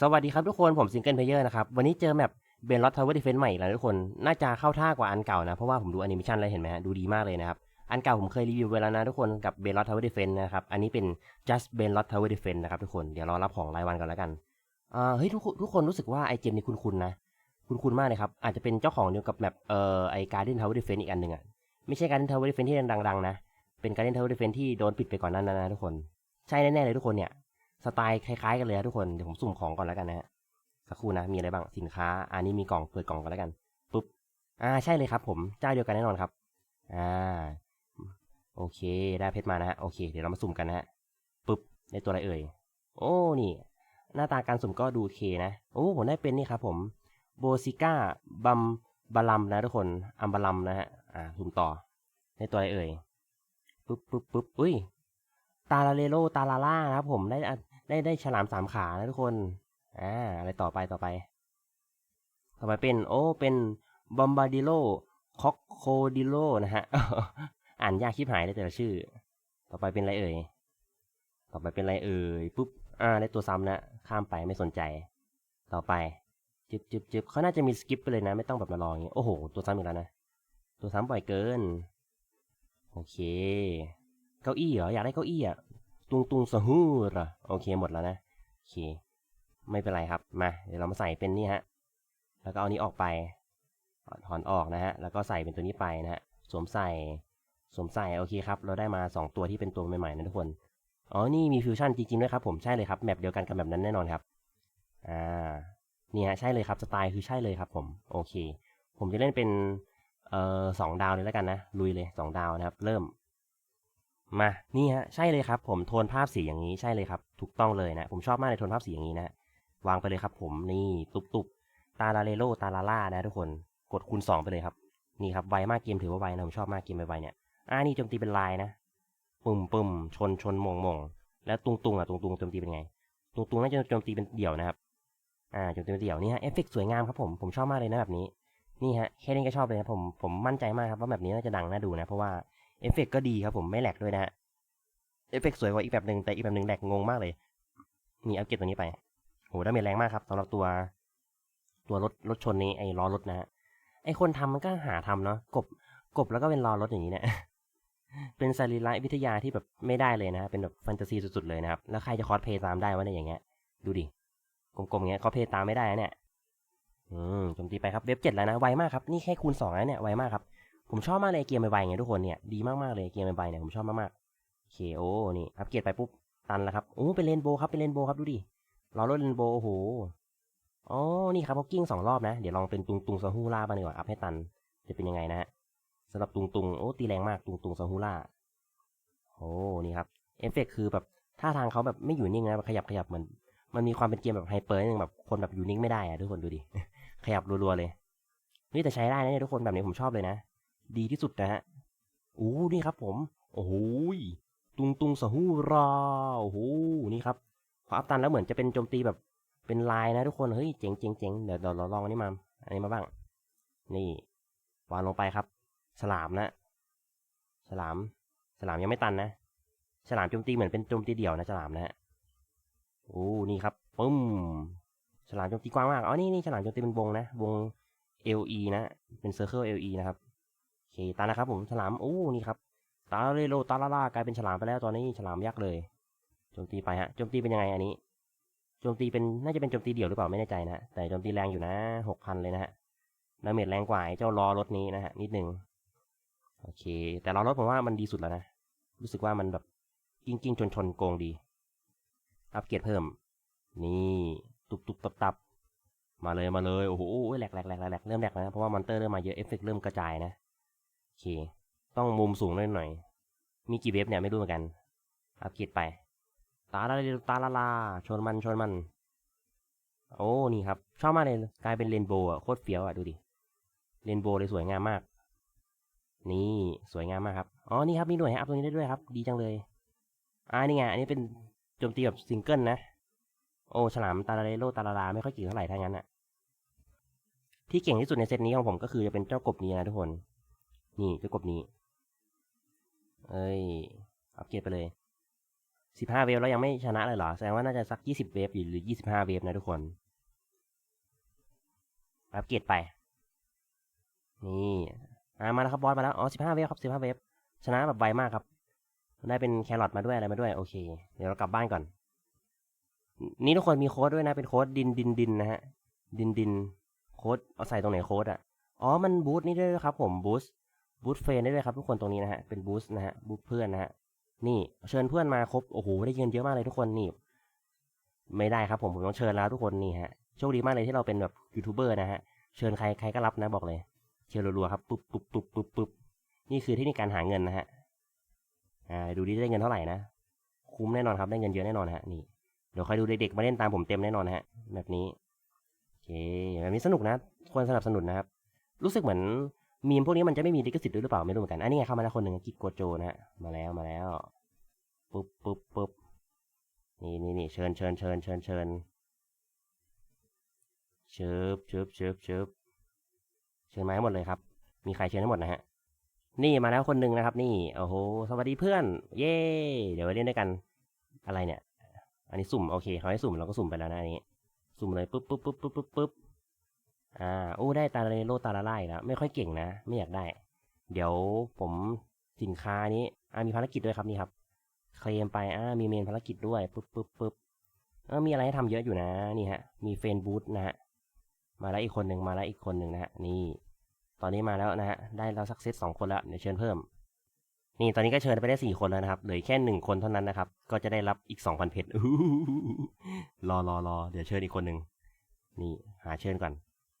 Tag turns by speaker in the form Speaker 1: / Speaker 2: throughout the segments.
Speaker 1: สวัสดีครับทุกคนผมซิงเกิลเพลเยอร์นะครับ วันนี้เจอแมปเบนลอตทาวเวอร์ดิเฟนใหม่อีกแล้วทุกคน น่าจะเข้าท่ากว่าอันเก่านะ เพราะว่าผมดูแอนิเมชันแล้วเห็นไหมฮะ ดูดีมากเลยนะครับ อันเก่าผมเคยรีวิวไปแล้วนะทุกคนกับเบนลอตทาวเวอร์ดิเฟนนะครับ อันนี้เป็น just เบนลอตทาวเวอร์ดิเฟนนะครับทุกคนเดี๋ยวรอรับของรายวันก่อนแล้วกันอ่าเฮ้ยทุกทุกคนรู้สึกว่าไอเจมนี่คุ้นๆนะคุ้นๆมากเลยครับอาจจะเป็นเจ้าของเดียวกับแมปเอ่อไอการ์เดนทาวเวอร์ดิเฟนอีกอันหนึ่งอะไม่ใช่การ์เดนทาวเวอร์ดิเฟนที่ดังๆนะเป็นการ์เดนทาวเวอร์ดิเฟนที่โดนปิดไปก่อนนั้นนะทุกคนใช่แน่ๆเลยทุกคนเนี่ย สไตล์คล้ายๆกันเลยนะทุกคน เดี๋ยวผมสุ่มของก่อนแล้วกันนะฮะ สักครู่นะ มีอะไรบ้าง สินค้า อันนี้มีกล่อง เปิดกล่องกันแล้วกัน ปุ๊บ อ่า ใช่เลยครับ ผม เจ้าเดียวกันแน่นอนครับ อ่า โอเค ได้เพชรมานะฮะ โอเค เดี๋ยวเรามาสุ่มกันนะฮะ ปุ๊บ ได้ตัวอะไรเอ่ย โอ้ นี่ หน้าตาการสุ่มก็ดูเคนะ โอ้ ผมได้เป็นนี่ครับผม โบซิก้า บัมบาลัมนะทุกคน อัมบาลัมนะฮะ อ่า สุ่มต่อ ได้ตัวอะไรเอ่ย ปุ๊บปุ๊บปุ๊บอุ้ย ตาลาเลโล ตาลาล่านะครับผม ได้ ได้ได้ฉลามสามขานะทุกคน อ่า อะไรต่อไปต่อไป ต่อไปเป็น โอ้ เป็นบอมบาดิโลคอกโคดิโลนะฮะ อ่านยากชิบหายเลยแต่ละชื่อ ต่อไปเป็นอะไรเอ่ย ต่อไปเป็นอะไรเอ่ย ปุ๊บ อ่า ได้ตัวซ้ำนะ ข้ามไปไม่สนใจ ต่อไป จึบจึบจึบเขาน่าจะมีสกิปไปเลยนะ ไม่ต้องแบบมารออย่างเงี้ย โอ้โห ตัวซ้ำอีกแล้วนะ ตัวซ้ำบ่อยเกิน โอเค เก้าอี้เหรอ อยากได้เก้าอี้อะ ตุงตุงสะฮู้เหรอโอเคหมดแล้วนะโอเค ไม่เป็นไรครับมาเดี๋ยวเรามาใส่เป็นนี่ฮะแล้วก็เอานี้ออกไปถอนออกนะฮะแล้วก็ใส่เป็นตัวนี้ไปนะฮะสวมใส่สวมใส่โอเคครับ เราได้มา 2 ตัวที่เป็นตัวใหม่ๆนะทุกคนอ๋อนี่มีฟิวชั่นจริงๆด้วยครับผมใช่เลยครับแมปเดียวกันกับแบบนั้นแน่นอนครับอ่านี่ฮะใช่เลยครับสไตล์คือใช่เลยครับผมโอเค ผมจะเล่นเป็นเอ่อสองดาวเลยแล้วกันนะลุยเลยสองดาวนะครับ เริ่ม มา นี่ฮะ ใช่เลยครับ ผมโทนภาพสีอย่างนี้ใช่เลยครับ ถูกต้องเลยนะ ผมชอบมากในโทนภาพสีอย่างนี้นะ วางไปเลยครับผม นี่ตุบตุบตาลาเลโลตาลาล่านะทุกคน กดคูณสองไปเลยครับ นี่ครับ ไวมากเกมถือว่าไวนะ ผมชอบมากเกมไวๆเนี่ย อ่า นี่โจมตีเป็นลายนะ ปุ่มปุ่มชนชนมงมงแล้วตุงตุงอะตุงตุงโจมตีเป็นไง ตุงตุงน่าจะโจมตีเป็นเดี่ยวนะครับ อ่า โจมตีเป็นเดี่ยวนี่ฮะ เอฟเฟกต์สวยงามครับผม ผมชอบมากเลยนะแบบนี้ นี่ฮะ แค่นี้ก็ชอบเลยนะผม ผมมั่นใจมากครับว่าแบบนี้น่าจะดังน่าดูนะ เพราะว่า เอฟเฟกต์ก็ดีครับผมไม่แหลกด้วยนะฮะเอฟเฟกต์สวยกว่าอีกแบบหนึ่งแต่อีกแบบหนึ่งแหลกงงมากเลยนี่อัปเกรดตัวนี้ไปโหดาเมจแรงมากครับสำหรับตัว ตัวรถรถชนนี้ไอ้ล้อรถนะฮะไอ้คนทำมันก็หาทำเนาะกบกบแล้วก็เป็นล้อรถอย่างนี้เนี่ยเป็นสรีระวิทยาที่แบบไม่ได้เลยนะเป็นแบบแฟนตาซีสุดๆเลยนะครับแล้วใครจะคอสเพย์ตามได้วะเนี่ยอย่างเงี้ย ดูดิกลมๆอย่างเงี้ยคอสเพย์ตามไม่ได้นะเนี่ยอืมโจมตีไปครับเว็บเจ็ดแล้วนะไวมากครับนี่แค่คูณสองแล้วเนี่ยไวมากครับ ผมชอบมากเลยเกมใบๆไงทุกคนเนี่ยดีมากๆเลยเกมใบๆเนี่ยผมชอบมากๆโอเคโอนี่อัปเกรดไปปุ๊บตันแล้วครับโอ้เป็นเรนโบครับเป็นเรนโบครับดูดิล้อรถเรนโบโอ้โหอ๋อนี่ครับเขากิ้งสองรอบนะ เดี๋ยวลองเป็นตุงตุงซาฮูล่าบ้างดีกว่าอัพให้ตันจะเป็นยังไงนะฮะสำหรับตุงตุงโอ้ตีแรงมากตุงตุงซาฮูล่าโอ้นี่ครับเอฟเฟกคือแบบท่าทางเขาแบบไม่อยู่นิ่งนะขยับขยับเหมือนมันมีความเป็นเกมแบบไฮเปอร์นึงแบบคนแบบอยู่นิ่งไม่ได้อะทุกคนดูดิขยับรัวๆเลยนี่แต่ใช้ได้นะเนี่ยทุกคนแบบนี้ผมชอบเลยนะ ดีที่สุดนะฮะโอ้นี่ครับผม โอ้โหยตุงตุงสหูราโอ้โหนี่ครับพออัพตันแล้วเหมือนจะเป็นโจมตีแบบเป็นลายนะทุกคนเฮ้ยเจ๋งเจ๋งเจ๋งเดี๋ยวเราลองอันนี้มาอันนี้มาบ้าง นี่วางลงไปครับ ฉลามนะฉลาม ฉลามยังไม่ตันนะ ฉลามโจมตีเหมือนเป็นโจมตีเดี่ยวนะฉลามนะฮะโอ้นี่ครับปึ้มฉลามโจมตีกว้างมากอ๋อนี่นี่ฉลามโจมตีเป็นวงนะวง LE นะ เป็น Circle LE นะครับ เคตานะครับผมฉลามโอ้นี่ครับตาเรโลตาลาล่ากลายเป็นฉลามไปแล้วตอนนี้ฉลามยักษ์เลยโจมตีไปฮะโจมตีเป็นยังไงอันนี้โจมตีเป็นน่าจะเป็นโจมตีเดี่ยวหรือเปล่าไม่แน่ใจนะแต่โจมตีแรงอยู่นะหกพันเลยนะฮะดาเมจแรงกว่าเจ้าล้อรถนี้นะฮะนิดหนึ่งโอเค แต่ล้อรถผมว่ามันดีสุดแล้วนะรู้สึกว่ามันแบบกิ้งกิ้งชนชนโกงดี อัปเกรดเพิ่ม นี่ตุบตุบตับตับมาเลยมาเลยโอ้โหแหลกแหลกแหลกแหลกเริ่มแหลกนะเพราะว่ามอนเตอร์เริ่มมาเยอะเอฟเฟกต์เริ่มกระจายนะ โอเค ต้องมุมสูงหน่อยหน่อย มีกี่เวฟเนี่ยไม่รู้เหมือนกัน อัปเกรดไป ตาลาลตาลาลา ชนมันชนมัน โอ้ นี่ครับ ชอบมากเลย กลายเป็นเรนโบว์อะ โคตรเฟี้ยวอะ ดูดิ เรนโบว์เลยสวยงามมาก นี่สวยงามมากครับ อ๋อ นี่ครับ มีหน่วยให้อัพตรงนี้ได้ด้วยครับ ดีจังเลย อ่า นี่ไง อันนี้เป็นโจมตีแบบซิงเกิลนะ โอ้ ฉลามตาลาเลโลตาลาลา ไม่ค่อยเก่งเท่าไหร่ถ้างั้นอะที่เก่งที่สุดในเซตนี้ของผมก็คือจะเป็นเจ้ากบนี้นะทุกคน นี่เจ้ากบนี้ เอ้ย อัปเกรดไปเลยสิบห้าเวฟแล้วยังไม่ชนะเลยเหรอ แสดงว่าน่าจะสักยี่สิบเวฟหรือยี่สิบห้าเวฟนะทุกคน อัปเกรดไป นี่อ่ามาแล้วครับบอสมาแล้ว อ๋อสิบห้าเวฟครับสิบห้าเวฟ ชนะแบบไวมากครับ ได้เป็นแครอทมาด้วยอะไรมาด้วย โอเค เดี๋ยวเรากลับบ้านก่อน นี่ทุกคนมีโค้ดด้วยนะ เป็นโค้ดดินดินดินนะฮะ ดินดิน โค้ดเอาใส่ตรงไหนโค้ดอะ อ๋อ มันบูสต์นี่ด้วยครับผมบูสต์ บูสเฟนได้ด้วยครับทุกคนตรงนี้นะฮะ เป็นบูสนะฮะบูสเพื่อนนะฮะ นี่เชิญเพื่อนมาครบ โอ้โห ได้เงินเยอะมากเลยทุกคนนี่ ไม่ได้ครับผม ผมต้องเชิญแล้วทุกคนนี่ฮะ โชคดีมากเลยที่เราเป็นแบบยูทูบเบอร์นะฮะ เชิญใครใครก็รับนะบอกเลย เชิญรัวๆครับ ปุ๊บปุ๊บปุ๊บปุ๊บปุ๊บนี่คือเทคนิคการหาเงินนะฮะ อ่า ดูดิได้เงินเท่าไหร่นะ คุ้มแน่นอนครับ ได้เงินเยอะแน่นอนฮะ นี่ เดี๋ยวคอยดูเด็กๆมาเล่นตามผมเต็มแน่นอนฮะ แบบนี้โอเคแบบนี้สนุกนะ ควรสนับสนุนนะครับ รู้สึกเหมือน มีมพวกนี้มันจะไม่มีลิขสิทธิ์ด้วยหรือเปล่าไม่รู้เหมือนกัน อันนี้ไงเข้ามาแล้วคนหนึ่งกิกโกโจนะฮะ มาแล้วมาแล้ว ปุ๊บปุ๊บปุ๊บนี่นี่นี่เชิญเชิญเชิญเชิญเชิญเชิบเชิบเชิบเชิบเชิญมาให้หมดเลยครับ มีใครเชิญให้หมดนะฮะ นี่มาแล้วคนหนึ่งนะครับ นี่โอ้โหสวัสดีเพื่อน เย้เดี๋ยวไปเล่นด้วยกัน อะไรเนี่ย อันนี้สุ่มโอเคเขาให้สุ่มเราก็สุ่มไปแล้วนะอันนี้ สุ่มเลยปุ๊บปุ๊บปุ๊บปุ๊บปุ๊บปุ๊บ อ่าโอ้ได้ตาเลโลตาละไล่แล้วไม่ค่อยเก่งนะ ไม่อยากได้ เดี๋ยวผมสินค้านี้อ่ามีภารกิจด้วยครับนี่ครับ เคลมไปอ่ามีเมนภารกิจด้วยปึ๊บปึ๊บปึ๊บเออมีอะไรให้ทำเยอะอยู่นะนี่ฮะ มีเฟนบูธนะฮะมาแล้วอีกคนหนึ่งมาแล้วอีกคนหนึ่งนะฮะนี่ ตอนนี้มาแล้วนะฮะได้แล้วสักเซตสองคนแล้วเดี๋ยวเชิญเพิ่ม นี่ตอนนี้ก็เชิญไปได้สี่คนแล้วนะครับเหลือแค่หนึ่งคนเท่านั้นนะครับ ก็จะได้รับอีกสองพันเพชรรอรอรอเดี๋ยวเชิญอีกคนหนึ่งนี่หาเชิญก่อน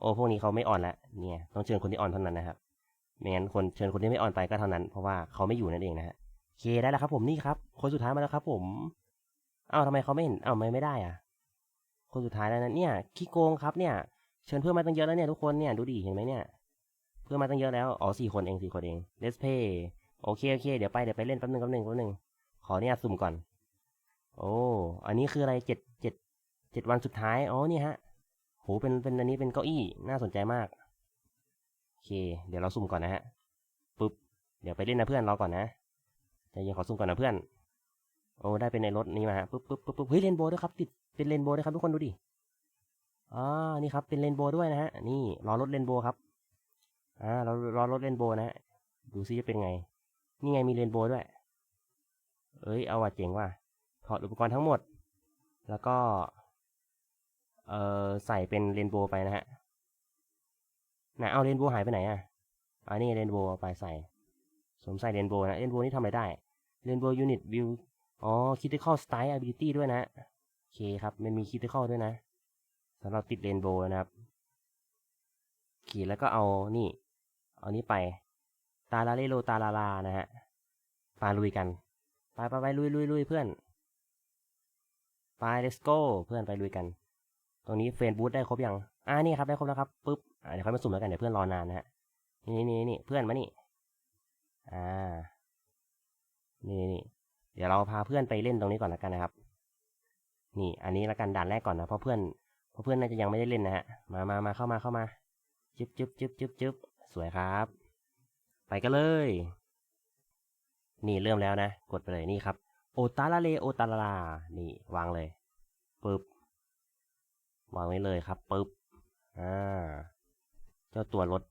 Speaker 1: โอ้พวกนี้เขาไม่อ่อนล้วเนี่ยต้องเชิญคนที่อ่อนเท่านั้นนะครับไม่งั้นคนเชิญคนที่ไม่อ่อนไปก็เท่านั้นเพราะว่าเขาไม่อยู่นั่นเองนะฮะโอเคได้แล้วครับ ผมนี่ครับ คนสุดท้ายมาแล้วครับ ผมเอ้าทำไมเขาไม่เห็นเอ้าไม่ไม่ได้อะ คนสุดท้ายแล้วนะเนี่ยขี้โกงครับเนี่ยเชิญเพื่อนมาตั้งเยอะแล้วเนี่ยทุกคนเนี่ยดูดิเห็นไหมเนี่ย เพื่อนมาตั้งเยอะแล้วอ๋อสี่คนเองสี่คนเอง let's play โอเคโอเคเดี๋ยวไปเดี๋ยวไปเล่นแป๊บนึงแป๊บนึงแป๊บนึงขอเนี่ยสุ่มก่อน โอ้อันนี้คืออะไรเจ็ดเจ็ดเจ็ดวันสุดท้ายอ๋อเนี่ยฮะ โหเป็นเป็นอันนี้เป็นเก้าอี้น่าสนใจมากโอเค เดี๋ยวเราสุ่มก่อนนะฮะปุ๊บเดี๋ยวไปเล่นนะเพื่อนเรอก่อนนะใจเย็นขอสุ่มก่อนนะเพื่อน โอ้ได้เป็นในรถนี้มาฮะปุ๊บปุ๊บปุ๊บปุ๊บเฮ้ยเรนโบด้วยครับติดเป็นเรนโบด้วยครับทุกคนดูดิอ่านี่ครับเป็นเรนโบด้วยนะฮะนี่รอรถเรนโบครับอ่าเรารอรถเรนโบนะฮะดูซิจะเป็นไง นี่ไงมีเรนโบด้วย เอ้ยเอาว่ะเจ๋งว่ะถอดอุปกรณ์ทั้งหมด แล้วก็ เอ่อใส่เป็นเรนโบว์ไปนะฮะไหนเอาเรนโบว์หายไปไหนอะอันนี้เรนโบว์ไปใส่สวมใส่เรนโบว์นะเรนโบว์นี่ทำอะไรได้เรนโบว์ยูนิตวิวอ๋อ critical style ability ด้วยนะโอเคครับ มันมี critical ด้วยนะสำหรับติดเรนโบว์นะครับขี่แล้วก็เอานี่ เอานี้ไป ตาลาเลโลตาลาลานะฮะไปลุยกัน ไปไปไปลุยลุยลุยเพื่อน ไป let's go เพื่อนไปลุยกัน รงนี้เฟรนบูธได้ครบยังอ่านี่ครับได้ครบแล้วครับปุ๊บอ่าเดี๋ยวค่อยมาสุ่มแล้วกันเดี๋ยวเพื่อนรอนานนะฮะนี่นี่นี่เพื่อนมานี่อ่านี่นี่เดี๋ยวเราพาเพื่อนไปเล่นตรงนี้ก่อนแล้วกันนะครับ นี่อันนี้ละกันด่านแรกก่อนนะเพราะเพื่อนเพราะเพื่อนน่าจะยังไม่ได้เล่นนะฮะมามามาเข้ามาเข้ามาจึ๊บจึ๊บจึ๊บจึ๊บจึ๊บสวยครับ ไปกันเลย นี่เริ่มแล้วนะ กดไปเลยนี่ครับ โอตาลาเลโอตาลาลา นี่วางเลยปึ๊บ วางไว้เลยครับปึ๊บอ่าเจ้าตัวรถ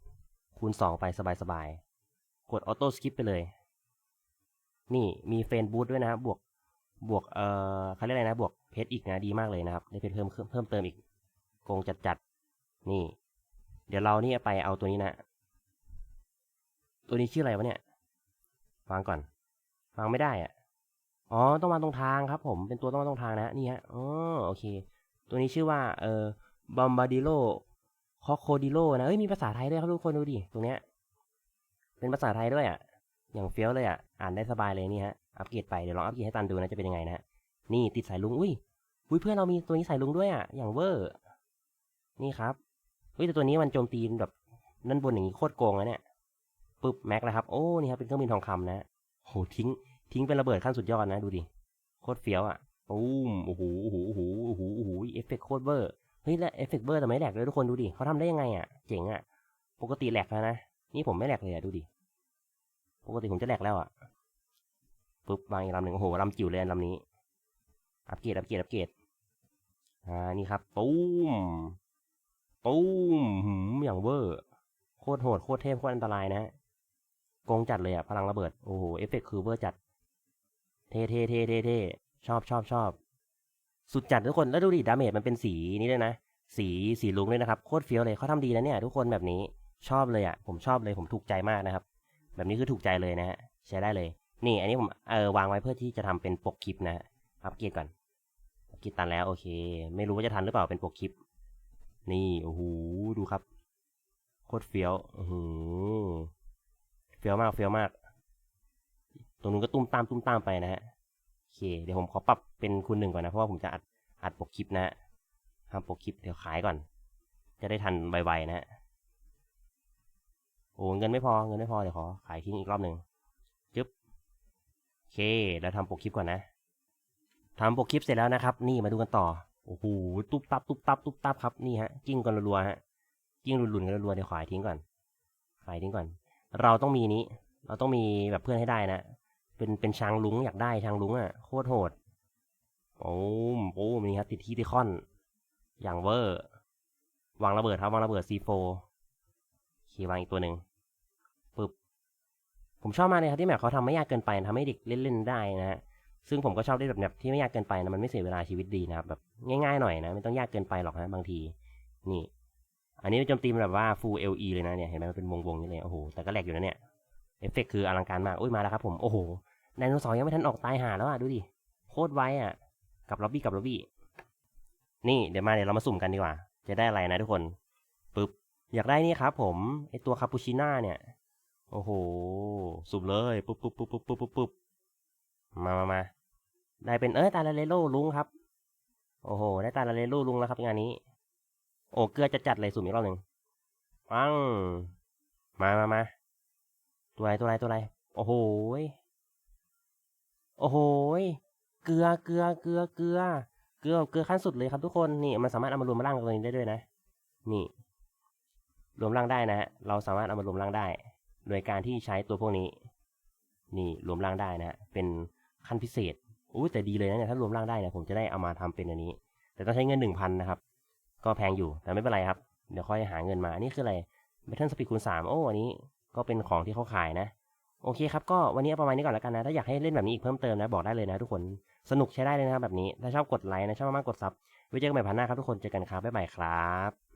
Speaker 1: คูณสองไปสบายๆ กดออโต้สกิปไปเลย นี่มีเฟรนบูทด้วยนะบบวกบวกเอ่อเขาเรียกอะไรนะ บวกเพชรอีกนะดีมากเลยนะครับ ได้เพชรเพิ่มเพิ่มเติมอีกโกงจัดๆ นี่ เดี๋ยวเรานี่ไปเอาตัวนี้นะ ตัวนี้ชื่ออะไรวะเนี่ยวางก่อนวางไม่ได้อะอ๋อ ต้องวางตรงทางครับผมเป็นตัวต้องวางตรงทางนะ นี่ฮะอ๋อโอเค ตัวนี้ชื่อว่าเอ่อบอมบาดิโลคอโคดิโลนะเอ้ยมีภาษาไทยด้วยครับทุกคนดูดิตรงเนี้ยเป็นภาษาไทยด้วยอะ อย่างเฟี้ยวเลยอะ อ่านได้สบายเลยนี่ฮะ อัปเกรดไป เดี๋ยวลองอัปเกรดให้ตันดูนะจะเป็นยังไงนะนี่ติดสายลุง อุ้ยอุ้ยเพื่อนเรามีตัวนี้สายลุงด้วยอะ อย่างเวอร์ นี่ครับเฮ้ยแต่ตัวนี้มันโจมตีแบบนั่นบนอย่างนี้โคตรโกงนะเนี่ยปึ๊บแม็กแล้วครับ โอ้นี่ครับเป็นเครื่องบินทองคำนะ โหทิ้งทิ้งเป็นระเบิดขั้นสุดยอดนะดูดิ โคตรเฟี้ยวอะ ปุ้มโอ้โหโอ้โหโอ้โหโอ้โหโอ้โหเอฟเฟกต์โคตรเวอร์เฮ้ยและเอฟเฟกต์เบอร์แต่ไม่แหลกเลยทุกคนดูดิเขาทำได้ยังไงอะเจ๋งอะปกติแหลกแล้วนะนี่ผมไม่แหลกเลยอะดูดิปกติผมจะแหลกแล้วอะปุ๊บวางอีกลำหนึ่งโอ้โหลำจิ๋วเลยลำนี้ อัปเกรดอัปเกรดอัปเกรดอ่านี่ครับตูมตูมหืมอย่างเวอร์โคตรโหดโคตรเทพโคตรอันตรายนะฮะโกงจัดเลยอะพลังระเบิดโอ้โหเอฟเฟกต์คือเวอร์จัดเท่เท่เท่เท่เท่ ชอบชอบชอบ สุดจัดทุกคนแล้วดูดิดาเมจมันเป็นสีนี้เลยนะ สีสีลุงเลยนะครับโคตรเฟี้ยวเลยเขาทำดีนะเนี่ย ทุกคนแบบนี้ชอบเลยอะ ผมชอบเลยผมถูกใจมากนะครับ แบบนี้คือถูกใจเลยนะฮะใช้ได้เลย นี่ อันนี้ผมเออวางไว้เพื่อที่จะทำเป็นปกคลิปนะฮะอัปเกรดก่อนอัปเกรดตันแล้วโอเค ไม่รู้ว่าจะทันหรือเปล่าเป็นปกคลิป นี่โอ้โหดูครับโคตรเฟี้ยวอือหือเฟี้ยวมากเฟี้ยวมาก ตรงนู้นก็ตุ้มตามตุ้มตามไปนะฮะ เค เดี๋ยวผมขอปรับเป็นคูณหนึ่งก่อนนะ เพราะว่าผมจะอัดอัดปกคลิปนะฮะทำปกคลิปเดี๋ยวขายก่อน จะได้ทันไวๆนะฮะโอ้เงินไม่พอเงินไม่พอเดี๋ยวขอขายทิ้งอีกรอบหนึ่งจึ๊บโอเค แล้วทำปกคลิปก่อนนะทำปกคลิปเสร็จแล้วนะครับ นี่มาดูกันต่อโอ้โหตุ๊บตับตุ๊บตับตุ๊บตับครับนี่ฮะกิ้งกันรัวๆฮะกิ้งหลุนๆกันรัวเดี๋ยวขายทิ้งก่อน ขายทิ้งก่อน เราต้องมีนี้ เราต้องมีแบบเพื่อนให้ได้นะ เป็นเป็นช้างลุงอยากได้ช้างลุงอะโคตรโหดโอ้มโอ้มนี่ครับติดที่ติคอน อย่างเวอร์ วางระเบิดครับวางระเบิด C4 ขี่วางอีกตัวหนึ่งปึ๊บผมชอบมากเลยครับที่แบบเขาทำไม่ยากเกินไปทำให้เด็กเล่นๆได้นะฮะซึ่งผมก็ชอบได้แบบแบบที่ไม่ยากเกินไปนะมันไม่เสียเวลาชีวิตดีนะครับแบบง่ายๆหน่อยนะไม่ต้องยากเกินไปหรอกนะบางที นี่ อันนี้โจมตีแบบว่า full LE เลยนะเนี่ยเห็นไหมมันเป็นวงๆนี่เลยโอ้โหแต่ก็แหลกอยู่นะเนี่ยเอฟเฟกคืออลังการมากอุ้ยมาแล้วครับผมโอ้โห ไดโนเสาร์ยังไม่ทันออกตายหาแล้วอะ ดูดิ โคตรไวอะ กับล็อบบี้กับล็อบบี้ นี่เดี๋ยวมาเดี๋ยวเรามาสุ่มกันดีกว่า จะได้อะไรนะทุกคนปึ๊บ อยากได้นี่ครับผมไอตัวคาปูชิน่าเนี่ย โอ้โห สุ่มเลยปุ๊บปุ๊บปุ๊บปุ๊บปุ๊บปุ๊บปุ๊บมามามาได้เป็นเอ้ยตาลาเลโลลุงครับ โอ้โห ได้ตาลาเลโลลุงแล้วครับงานนี้ โอ้เกลือจะจัดเลยสุ่มอีกรอบหนึ่งปังมามามาตัวอะไรตัวอะไรตัวอะไร โอ้โห โอ้โหเกลือเกลือเกลือเกลือเกลือเกลือขั้นสุดเลยครับทุกคนนี่มันสามารถเอามารวมร่างกับตัวนี้ได้ด้วยนะ นี่ รวมร่างได้นะฮะเราสามารถเอามารวมร่างได้ โดยการที่ใช้ตัวพวกนี้ นี่รวมร่างได้นะเป็นขั้นพิเศษอู้แต่ดีเลยนะเนี่ยถ้ารวมร่างได้เนี่ยผมจะได้เอามาทำเป็นอันนี้ แต่ต้องใช้เงินหนึ่งพันนะครับ ก็แพงอยู่แต่ไม่เป็นไรครับ เดี๋ยวค่อยหาเงินมาอันนี้คืออะไรเ e ทัลสปีดคูณสามโอ้อันนี้ก็เป็นของที่เขาขายนะ โอเคครับก็วันนี้ประมาณนี้ก่อนแล้วกันนะ ถ้าอยากให้เล่นแบบนี้อีกเพิ่มเติมนะ บอกได้เลยนะทุกคนสนุกใช้ได้เลยนะครับแบบนี้ ถ้าชอบกดไลค์นะชอบมากๆกดซับไว้เจอกันใหม่พันหน้าครับทุกคนเจอกันครับบ๊ายบายครับ